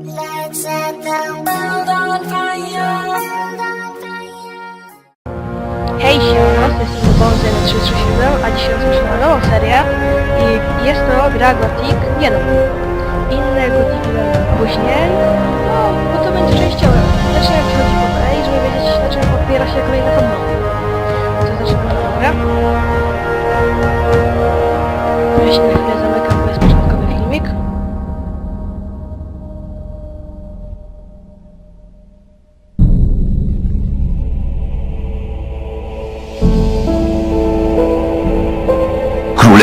Hej, siema, z tej strony Bonzy na 337, a dzisiaj rozpoczynamy nową serię i jest to gra Gothic 1. Inne Gothic będą później, no, bo to będzie częściowe. Zaczynamy przechodzić po kolei, żeby wiedzieć, na czym opiera się kolejna fabuła. No to zaczynamy dobra. Ja na chwilę zamykam,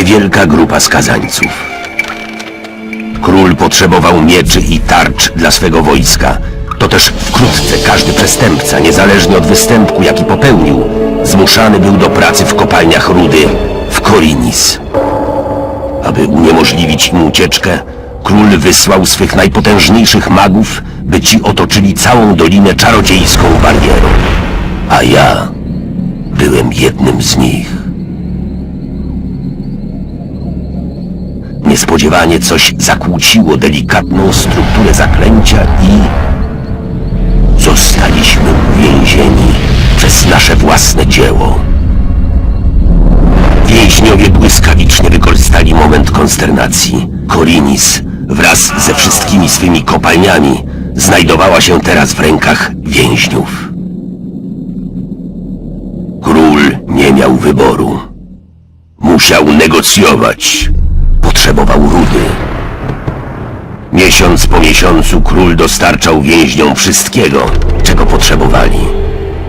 niewielka grupa skazańców. Król potrzebował mieczy i tarcz dla swego wojska. To też wkrótce każdy przestępca, niezależnie od występku, jaki popełnił, zmuszany był do pracy w kopalniach rudy w Korinis. Aby uniemożliwić im ucieczkę, król wysłał swych najpotężniejszych magów, by ci otoczyli całą dolinę czarodziejską barierą. A ja byłem jednym z nich. Niespodziewanie coś zakłóciło delikatną strukturę zaklęcia i zostaliśmy uwięzieni przez nasze własne dzieło. Więźniowie błyskawicznie wykorzystali moment konsternacji. Korinis wraz ze wszystkimi swymi kopalniami znajdowała się teraz w rękach więźniów. Król nie miał wyboru. Musiał negocjować. Potrzebował rudy. Miesiąc po miesiącu król dostarczał więźniom wszystkiego, czego potrzebowali.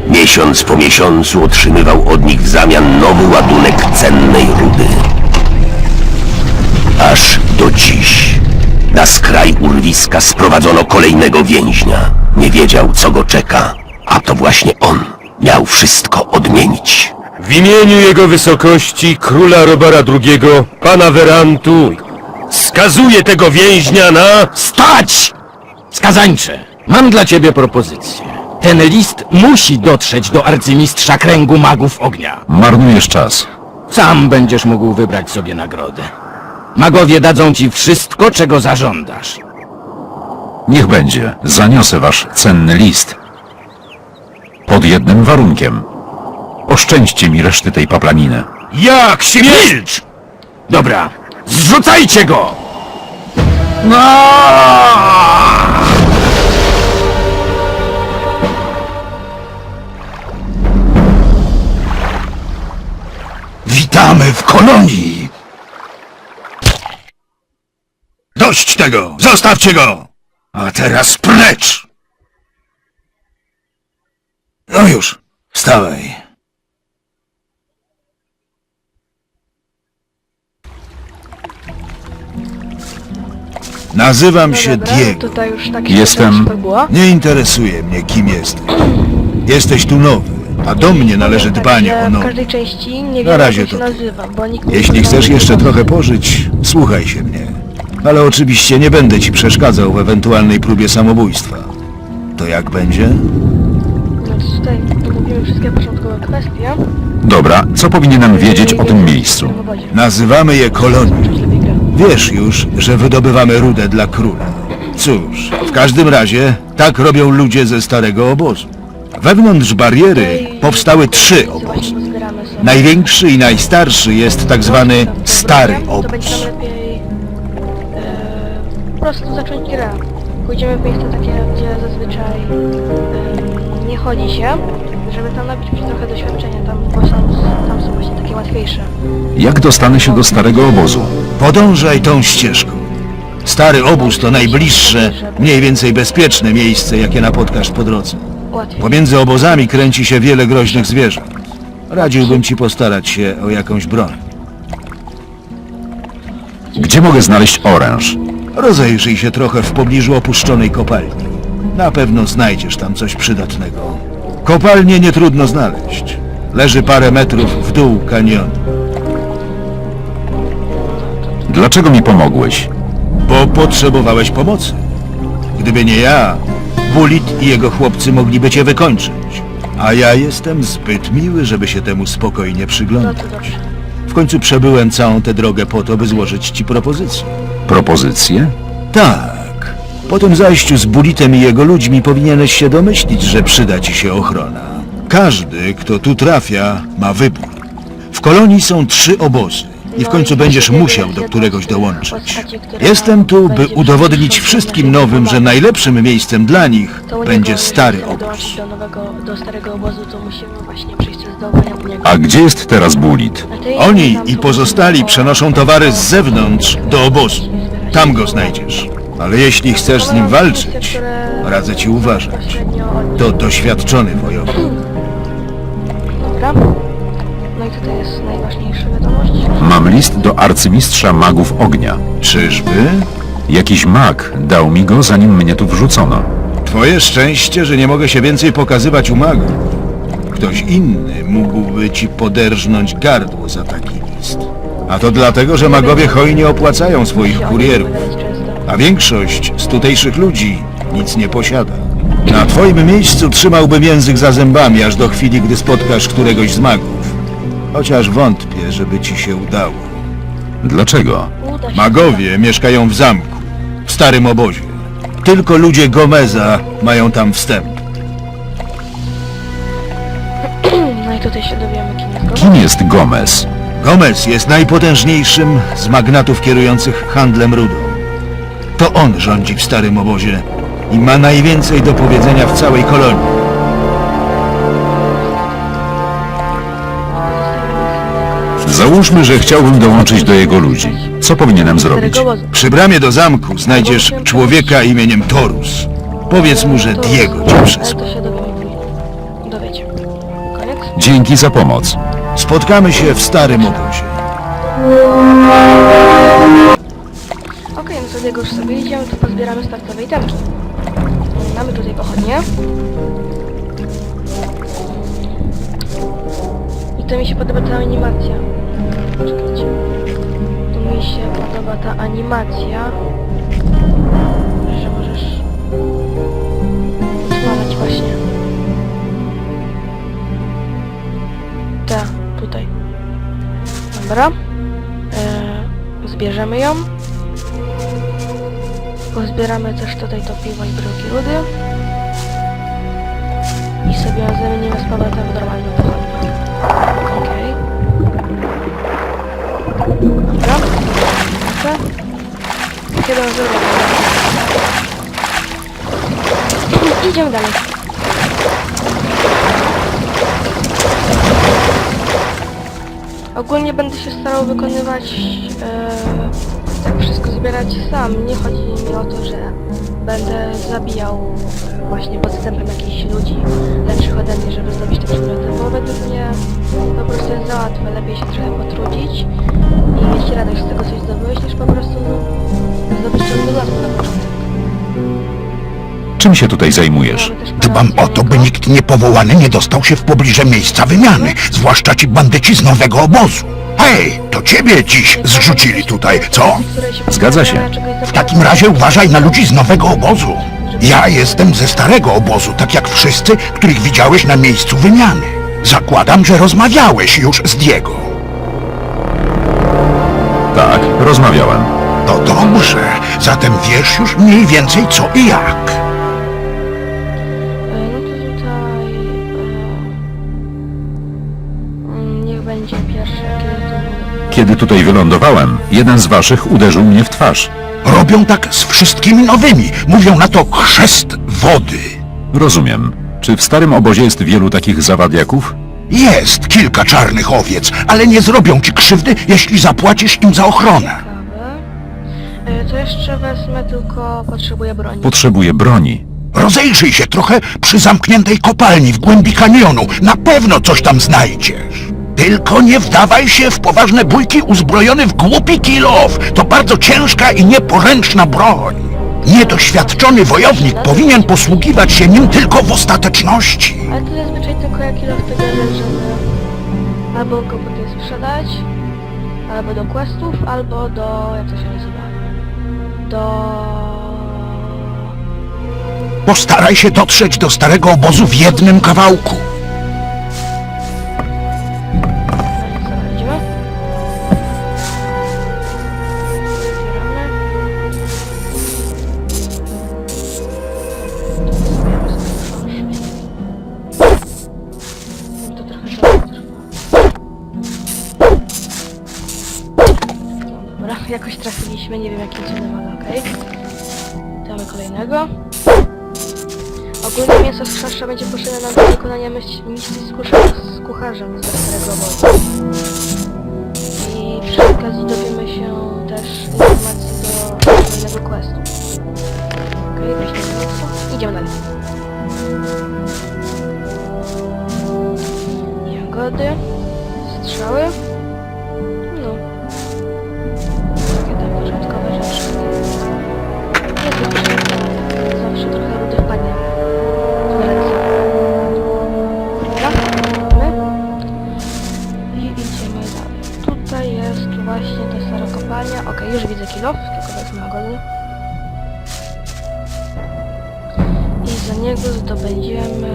Miesiąc po miesiącu otrzymywał od nich w zamian nowy ładunek cennej rudy. Aż do dziś. Na skraj urwiska sprowadzono kolejnego więźnia. Nie wiedział, co go czeka, a to właśnie on miał wszystko odmienić. W imieniu jego wysokości, króla Robara II, pana Werantu, skazuję tego więźnia na... Stać! Skazańcze, mam dla ciebie propozycję. Ten list musi dotrzeć do arcymistrza kręgu magów ognia. Marnujesz czas. Sam będziesz mógł wybrać sobie nagrodę. Magowie dadzą ci wszystko, czego zażądasz. Niech będzie. Zaniosę wasz cenny list. Pod jednym warunkiem. Oszczędźcie mi reszty tej paplaniny. Jak się milcz! Dobra, zrzucajcie go! No! Witamy w kolonii! Dość tego! Zostawcie go! A teraz precz! No już, wstawaj. Nazywam się Dobra, Diego. Jestem- się. Nie interesuje mnie, kim jesteś. Jesteś tu nowy, a do mnie należy Tak, dbanie o W nowych. każdej części nie Na wiem razie jak się to ty. nazywam, bo nikt Jeśli chcesz jeszcze trochę pożyć, słuchaj się mnie. Ale oczywiście nie będę ci przeszkadzał w ewentualnej próbie samobójstwa. To jak będzie? No to tutaj omówimy wszystkie początkowe kwestie. Dobra, co powinienem wiedzieć o tym miejscu? W obozie. Nazywamy je kolonią. Wiesz już, że wydobywamy rudę dla króla. Cóż, w każdym razie tak robią ludzie ze starego obozu. Wewnątrz bariery powstały trzy obozy. Największy i najstarszy jest tak zwany stary To obóz. będzie e, po prostu zacząć grę. Pójdziemy w miejsce takie, gdzie zazwyczaj e, nie chodzi się, żeby tam nabić trochę doświadczenia, tam, bo są, tam są właśnie takie łatwiejsze. Jak dostanę się do starego obozu? Podążaj tą ścieżką. Stary obóz to najbliższe, mniej więcej bezpieczne miejsce, jakie napotkasz po drodze. Łatwiej. Pomiędzy obozami kręci się wiele groźnych zwierząt. Radziłbym ci postarać się o jakąś broń. Gdzie mogę znaleźć oręż? Rozejrzyj się trochę w pobliżu opuszczonej kopalni. Na pewno znajdziesz tam coś przydatnego. Kopalnię nie trudno znaleźć. Leży parę metrów w dół kanionu. Dlaczego mi pomogłeś? Bo potrzebowałeś pomocy. Gdyby nie ja, Bulit i jego chłopcy mogliby cię wykończyć. A ja jestem zbyt miły, żeby się temu spokojnie przyglądać. W końcu przebyłem całą tę drogę po to, by złożyć ci propozycję. Propozycje? Tak. Po tym zajściu z Bulitem i jego ludźmi powinieneś się domyślić, że przyda ci się ochrona. Każdy, kto tu trafia, ma wybór. W kolonii są trzy obozy i w końcu będziesz musiał do któregoś dołączyć. Jestem tu, by udowodnić wszystkim nowym, że najlepszym miejscem dla nich będzie stary obóz. dołączyć do nowego, do starego obozu, to musimy właśnie przejść przez zdołania u niego. A gdzie jest teraz Bulit? Oni i pozostali przenoszą towary z zewnątrz do obozu. Tam go znajdziesz. Ale jeśli chcesz z nim walczyć, radzę ci uważać. To doświadczony wojownik. Dobra. No i tutaj jest najważniejsza wiadomość. Mam list do arcymistrza magów ognia. Czyżby? Jakiś mag dał mi go, zanim mnie tu wrzucono. Twoje szczęście, że nie mogę się więcej pokazywać u magów. Ktoś inny mógłby ci poderżnąć gardło za taki list. A to dlatego, że magowie hojnie opłacają swoich kurierów, a większość z tutejszych ludzi nic nie posiada. Na twoim miejscu trzymałbym język za zębami, aż do chwili, gdy spotkasz któregoś z magów. Chociaż wątpię, żeby ci się udało. Dlaczego? Uda się. Magowie mieszkają w zamku, w starym obozie. Tylko ludzie Gomeza mają tam wstęp. No i tutaj się dowiemy, kim jest go. Kim jest Gomez? Gomez jest najpotężniejszym z magnatów kierujących handlem rudą. To on rządzi w starym obozie i ma najwięcej do powiedzenia w całej kolonii. Załóżmy, że chciałbym dołączyć do jego ludzi. Co powinienem zrobić? Przy bramie do zamku znajdziesz człowieka imieniem Torus. Powiedz mu, że Diego cię przysłał. to się dowiemy później. Dowiecie. Koniec? Dzięki za pomoc. Spotkamy się w starym obozie. Okej, no to tego już sobie idziemy, to pozbieramy startowe itemki. Mamy tutaj pochodnie. I to mi się podoba ta animacja. Czekajcie. To mi się podoba ta animacja. Że możesz odpalać właśnie. Ta, tutaj. Dobra. Eee, zbierzemy ją. Pozbieramy też tutaj to piwo i drugi rudy. I sobie zamienimy z powrotem w normalną pochodnię. Okej. Dobra. Dobra. Kiedy ją zrobimy? Idziemy dalej. Ogólnie będę się starał wykonywać tak wszystko zbierać sam. Nie chodzi mi o to, że będę zabijał właśnie podstępem jakichś ludzi lepszych ode mnie, żeby zdobyć te przedmioty, bo według mnie po prostu jest za łatwe. Lepiej się trochę potrudzić i mieć radość z tego, coś zdobyłeś, niż po prostu zdobyć coś dodatku na początek. Czym się tutaj zajmujesz? Dbam o to, by nikt niepowołany nie dostał się w pobliże miejsca wymiany, zwłaszcza ci bandyci z nowego obozu. Hej, to ciebie dziś zrzucili tutaj, co? Zgadza się. W takim razie uważaj na ludzi z nowego obozu. Ja jestem ze starego obozu, tak jak wszyscy, których widziałeś na miejscu wymiany. Zakładam, że rozmawiałeś już z Diego. Tak, rozmawiałem. To dobrze, zatem wiesz już mniej więcej co i jak. Kiedy tutaj wylądowałem, jeden z waszych uderzył mnie w twarz. Robią tak z wszystkimi nowymi. Mówią na to chrzest wody. Rozumiem. Czy w starym obozie jest wielu takich zawadiaków? Jest kilka czarnych owiec, ale nie zrobią ci krzywdy, jeśli zapłacisz im za ochronę. E, To jeszcze wezmę, tylko potrzebuję broni. Potrzebuję broni. Rozejrzyj się trochę przy zamkniętej kopalni w głębi kanionu. Na pewno coś tam znajdziesz. Tylko nie wdawaj się w poważne bójki uzbrojony w głupi kilof. To bardzo ciężka i nieporęczna broń. Niedoświadczony wojownik powinien posługiwać się nim tylko w ostateczności. Ale to zazwyczaj tylko jak kilo wtedy żeby albo go potem sprzedać, albo do questów, albo do... jak to się nazywa? Do... Postaraj się dotrzeć do starego obozu w jednym kawałku. Jakoś trafiliśmy, nie wiem jakim cudem, ale okej. Mamy kolejnego. Ogólnie mięso z będzie potrzebne nam do wykonania myśl- misji z, z kucharzem ze starego obozu. I przy okazji dowiemy kilo, tylko wezmę ogody. I za niego zdobędziemy...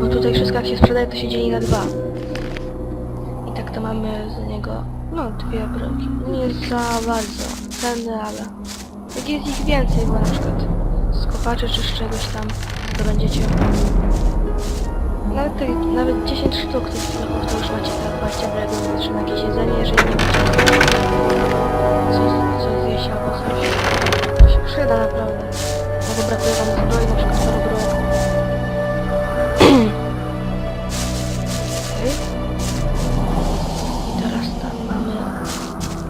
Bo tutaj wszystko jak się sprzedaje, to się dzieli na dwa. I tak to mamy za niego... No, dwie broki. Nie za bardzo cenne, ale... Jak jest ich więcej, bo na przykład z kopaczy czy z czegoś tam, to będziecie... Nawet, nawet 10 sztuk tych sklepów to już macie tak 20 bregów, czy na jakieś jedzenie, jeżeli nie macie co, co zjeść albo coś. Się przyda naprawdę. Albo brakuje wam zbroi, na przykład paru broni. Okej. I teraz tam mamy...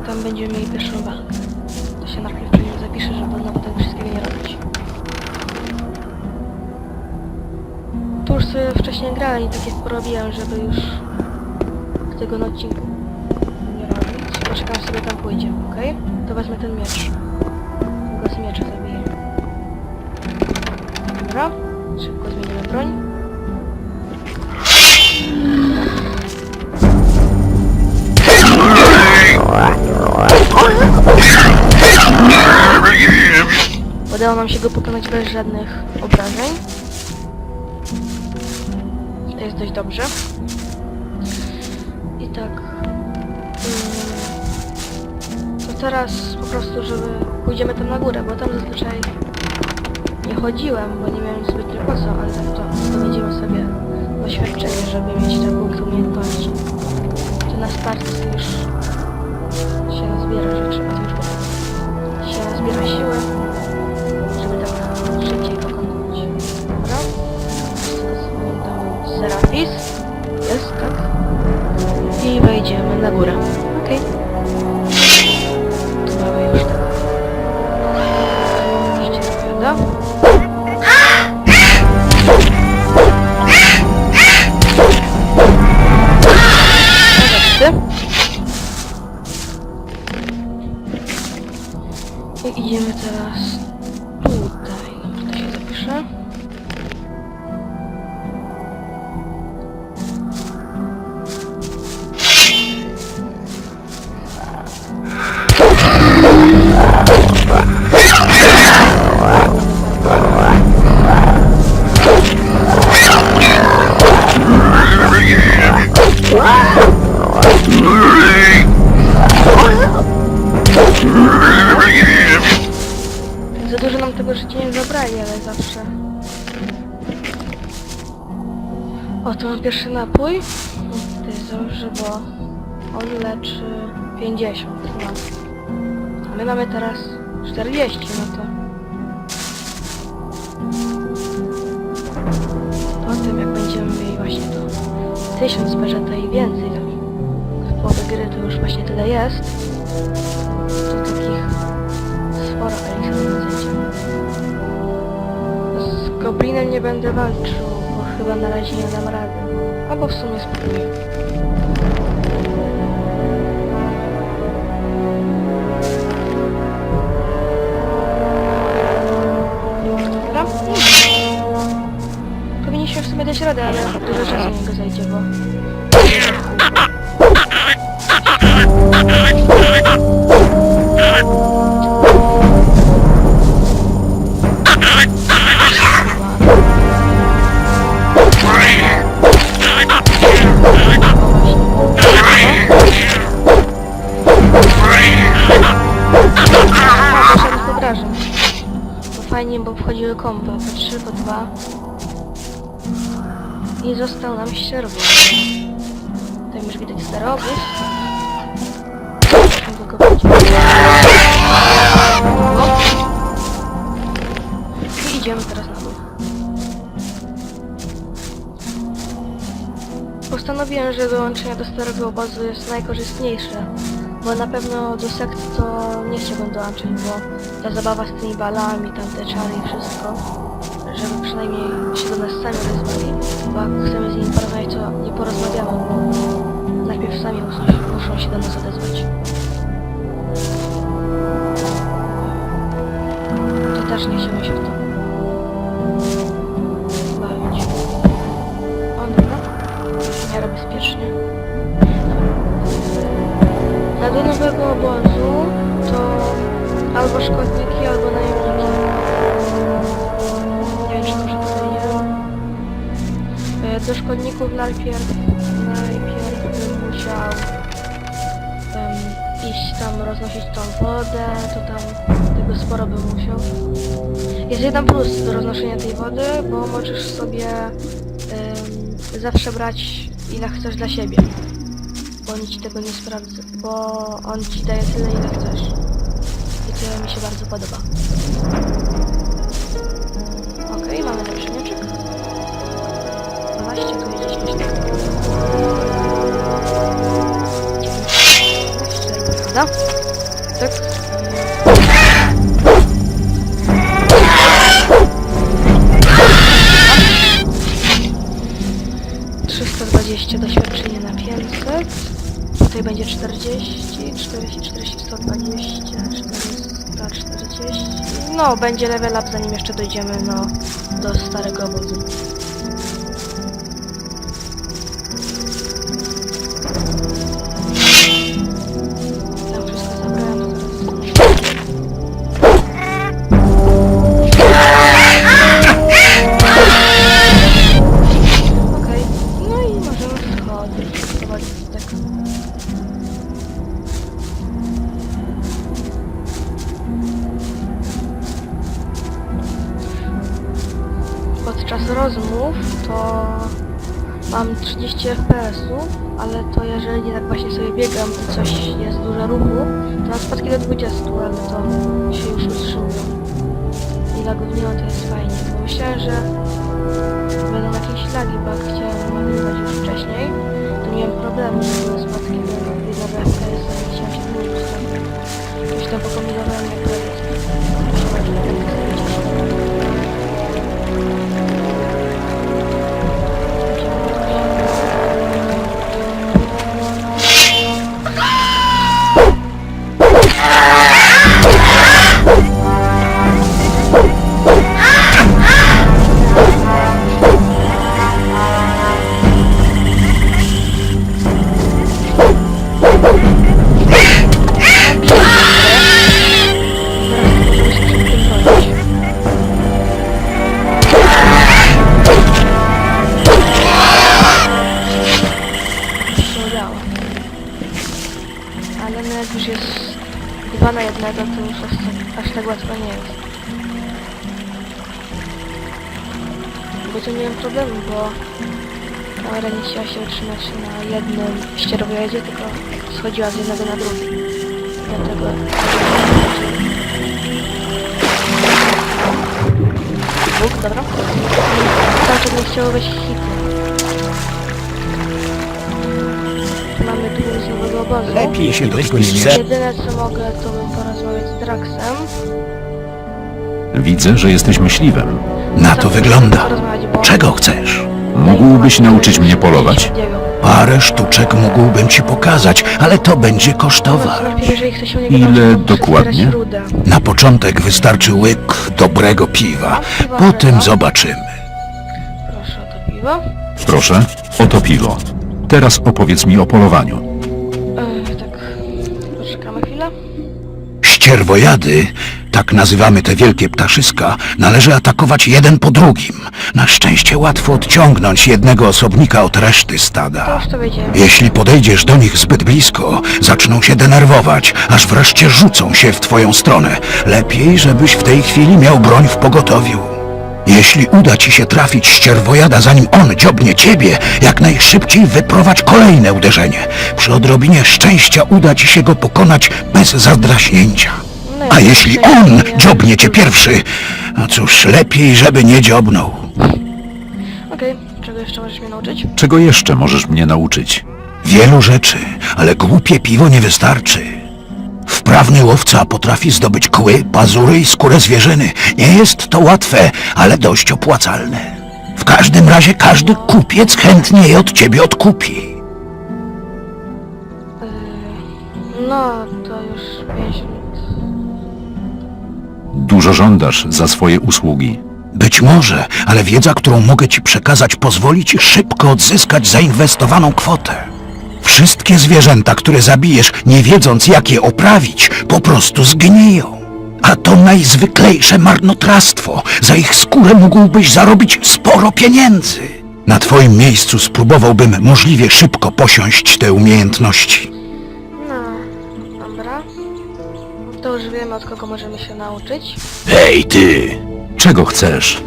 Tam będziemy mieli pierwszą walkę. To się najpierw przy nim zapiszę, żeby na potem wszystkiego nie robić. Tu już sobie wcześniej grałem i takie porobiłem, żeby już tego na odcinku. Poczekam sobie tam pójdzie, ok? To wezmę ten miecz. Go z miecza zabiję. Dobra. Szybko zmienimy broń. Udało nam się go pokonać bez żadnych obrażeń. To jest dość dobrze. Teraz po prostu, żeby pójdziemy tam na górę, bo tam zazwyczaj nie chodziłem, bo nie miałem zbytnio po co, ale tak to zdobędziemy sobie doświadczenie, żeby mieć te punkty mamy teraz 40, no to... Potem jak będziemy mieli właśnie to 1000 peżeta i więcej, tak w gry to już właśnie tyle jest, to takich sporo eliksirów zejdziemy. Z goblinem nie będę walczył, bo chyba na razie nie dam rady. Albo w sumie spróbuję. Dać radę, ale dużo czasu niego zajdzie, bo... To fajnie, bo wchodziły kombo po 3, po 2. I został nam ścierwony. Tutaj już widać widzieć. I idziemy teraz na dół. Postanowiłem, że dołączenie do starego obozu jest najkorzystniejsze, bo na pewno do sekt to nie chciałbym dołączyć, bo ta zabawa z tymi balami, tam te czary i wszystko, przynajmniej się do nas sami odezwali, bo chcemy z nimi porozmawiać, to nie porozmawiamy, bo najpierw sami muszą, muszą się do nas odezwać. To też nie chciałbym się w to bawić. O, dobra. W miarę bezpiecznie. Na do nowego obozu to albo szkodniki, albo szkodników najpierw, najpierw bym musiał em, iść tam roznosić tą wodę, to tam tego sporo bym musiał. Jest jeden plus do roznoszenia tej wody, bo możesz sobie em, zawsze brać ile chcesz dla siebie. Bo oni ci tego nie sprawdzą, bo on ci daje tyle ile chcesz. I to mi się bardzo podoba. Prawda? Tak. Trzysta dwadzieścia doświadczenie na 500. Tutaj będzie 40, 40, 40, 120, 400, 40. No, będzie level up zanim jeszcze dojdziemy no, do starego obozu. Biegam i coś jest dużo ruchu, to mam spadki do 20, ale to się już utrzymują. I lagownią to jest fajnie, bo myślałem, że będą jakieś lagi, bo jak chciałem nagrywać już wcześniej, to nie miałem problemu z tym spadkiem do jednego FPS, a nie chciałem się do niego ustawić. Już tam pokombinowałem jak problemu, bo kamera nie chciała się utrzymać na jednym ścierowojedzie, tylko schodziła z jednego na drugi. Dlatego... Bóg, dobra. Tam to nie chciało być hity. Mamy tu z nowego obozu. Lepiej się tego nie Jedyne co mogę, to bym porozmawiać z Draxem. Widzę, że jesteś myśliwym. Na to wygląda. Czego chcesz? Mógłbyś nauczyć mnie polować? Parę sztuczek mógłbym ci pokazać, ale to będzie kosztować. Jeżeli chce się u niego Ile nauczyć, to muszę dokładnie? Na początek wystarczy łyk dobrego piwa. Potem zobaczymy. Proszę o to piwo. Proszę, oto piwo. Teraz opowiedz mi o polowaniu. Yy, tak, poczekamy chwilę. Ścierwojady, tak nazywamy te wielkie ptaszyska, należy atakować jeden po drugim. Na szczęście łatwo odciągnąć jednego osobnika od reszty stada. już to wiedziemy. Jeśli podejdziesz do nich zbyt blisko, zaczną się denerwować, aż wreszcie rzucą się w twoją stronę. Lepiej, żebyś w tej chwili miał broń w pogotowiu. Jeśli uda ci się trafić ścierwojada, zanim on dziobnie ciebie, jak najszybciej wyprowadź kolejne uderzenie. Przy odrobinie szczęścia uda ci się go pokonać bez zadraśnięcia. A jeśli on dziobnie cię pierwszy, no cóż, lepiej, żeby nie dziobnął. Okej, czego jeszcze możesz mnie nauczyć? Czego jeszcze możesz mnie nauczyć? Wielu rzeczy, ale głupie piwo nie wystarczy. Wprawny łowca potrafi zdobyć kły, pazury i skórę zwierzyny. Nie jest to łatwe, ale dość opłacalne. W każdym razie każdy kupiec chętnie je od ciebie odkupi. No, to już 5 minut. Dużo żądasz za swoje usługi. Być może, ale wiedza, którą mogę ci przekazać, pozwoli ci szybko odzyskać zainwestowaną kwotę. Wszystkie zwierzęta, które zabijesz, nie wiedząc jak je oprawić, po prostu zgniją. A to najzwyklejsze marnotrawstwo. Za ich skórę mógłbyś zarobić sporo pieniędzy. Na twoim miejscu spróbowałbym możliwie szybko posiąść te umiejętności. To już wiemy od kogo możemy się nauczyć. Hej ty! Czego chcesz?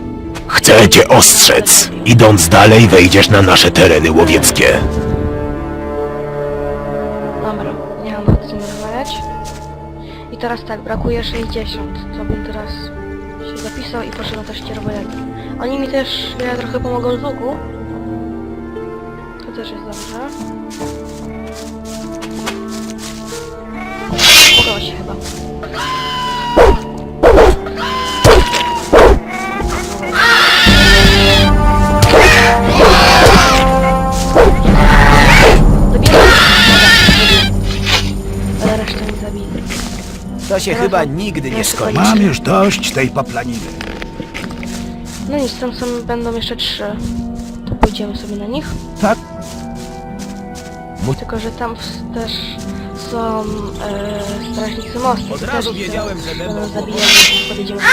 Chcę cię ostrzec. Idąc dalej wejdziesz na nasze tereny łowieckie. Dobra, nie mam z nim rozmawiać. I teraz tak, brakuje 60. To bym teraz się zapisał i poszedł na te ścierwojady. Oni mi też wiele trochę pomogą z łuku. To też jest dobrze. Udało się chyba. Zabijamy. Ale resztę nie zabili. To się chyba nigdy nie skończy. Mam już dość tej paplaniny. No nic, tam są, będą jeszcze trzy. To pójdziemy sobie na nich. Tak. Tylko, że tam też są e, strażnicy mostu. Od razu wiedziałem, że będą sobie. Dobra.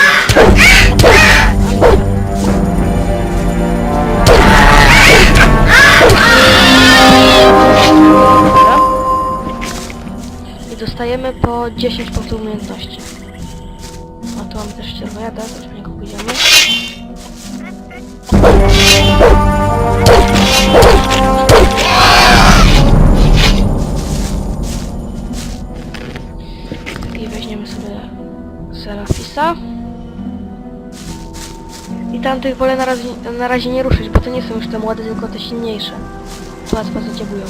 I dostajemy po 10 punktów umiejętności. A tu mamy też ścierwojada, też w niego pójdziemy. I weźmiemy sobie Serafisa. I tamtych wolę na razie, na razie nie ruszyć, bo to nie są już te młode, tylko te silniejsze. Łatwo zadziabują.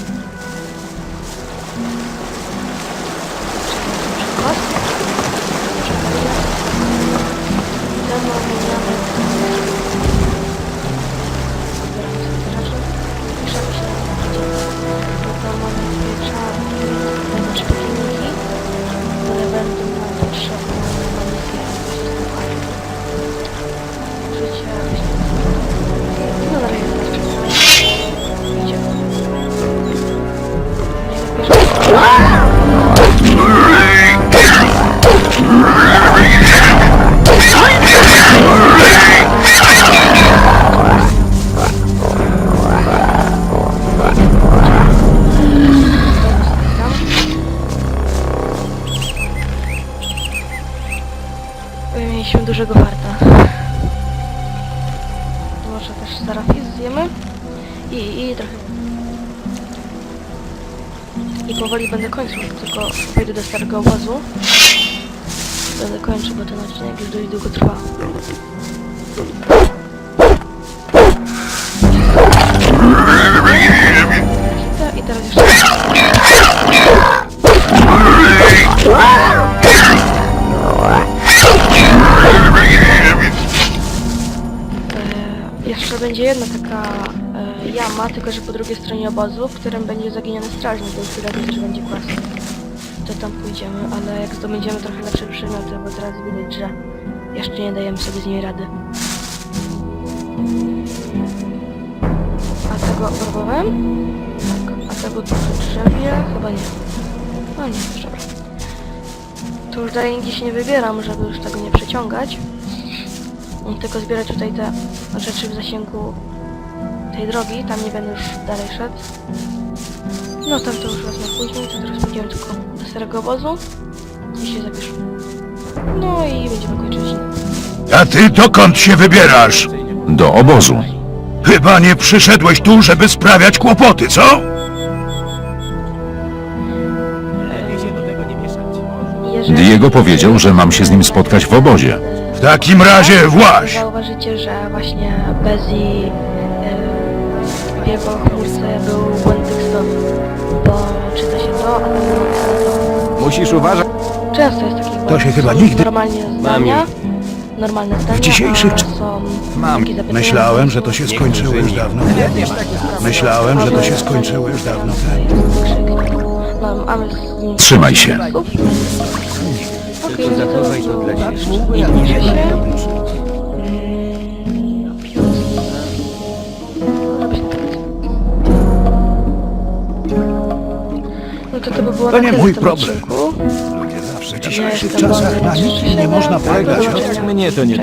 Dość długo trwa. Teraz jeszcze... będzie jedna taka e, jama, tylko że po drugiej stronie obozu, w którym będzie zaginiony strażnik, do którego też będzie quest. To tam pójdziemy, ale jak zdobędziemy trochę lepsze przedmioty, bo teraz widać, że jeszcze nie dajemy sobie z niej rady. A tego próbowałem? A tego przy drzewie? Chyba nie. No nie, już dobra. To już dalej nigdzie się nie wybieram, żeby już tego nie przeciągać. Tylko zbierać tutaj te rzeczy w zasięgu tej drogi, tam nie będę już dalej szedł. No tam to już wezmę później, to teraz pójdziemy tylko do starego obozu i się zapiszę. No i będziemy kończyć. A ty dokąd się wybierasz? Do obozu. Chyba nie przyszedłeś tu, żeby sprawiać kłopoty, co? Jeżeli- Diego powiedział, że mam się z nim spotkać w obozie. W takim razie właź! Zauważycie, że właśnie Bezi yy, w jego chmurce był tekstowy, bo czyta się to, a tam było napisane to. Musisz uważać. Często jest takich To się chyba nigdy- Normalnie zdania, normalne zdania, dzisiejszych a czasach- są Mam. takie zapytania. Myślałem, że to się skończyło już dawno temu. Myślałem, że to się skończyło już dawno. No, Trzymaj się. Okej, no to. Nie się. No to to by było To na nie tyle mój w tym problem. odcinku. W dzisiejszych czasach na nikim nie można polegać. Mnie to nie.